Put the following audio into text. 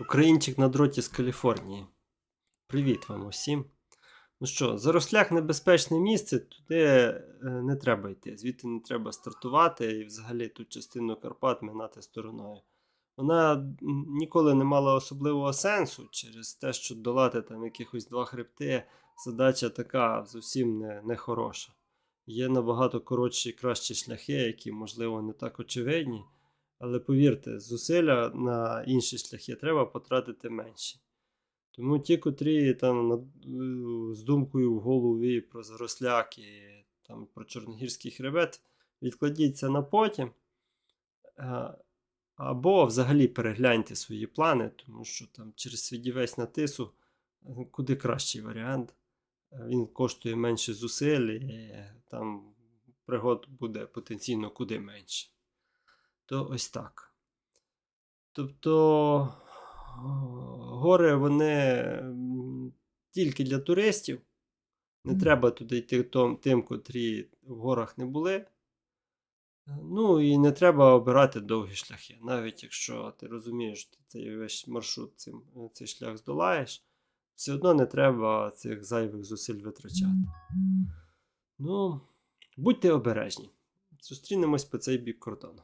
Українчик на дроті з Каліфорнії. Привіт вам усім. Ну що, Заросляк небезпечне місце, туди е, не треба йти. Звідти не треба стартувати і взагалі ту частину Карпат минати стороною. Вона ніколи не мала особливого сенсу через те, що долати там якихось два хребти. Задача така зовсім не, не хороша. Є набагато коротші і кращі шляхи, які, можливо, не так очевидні. Але повірте, зусилля на інші шляхи треба потратити менші. Тому ті, котрі там е, з думкою в голові про заросляк і там, про Чорногірський хребет, відкладіть це на потім. Е, Або взагалі перегляньте свої плани, тому що там через свідівець на тису е, куди кращий варіант. Він коштує менше зусиль, і там пригод буде потенційно куди менше. То ось так. Тобто гори вони тільки для туристів. Не треба туди йти тим, котрі в горах не були. Ну і не треба обирати довгі шляхи. Навіть якщо ти розумієш, що ти цей весь маршрут, цим, цей шлях здолаєш, все одно не треба цих зайвих зусиль витрачати. Ну, будьте обережні. Зустрінемось по цей бік кордону.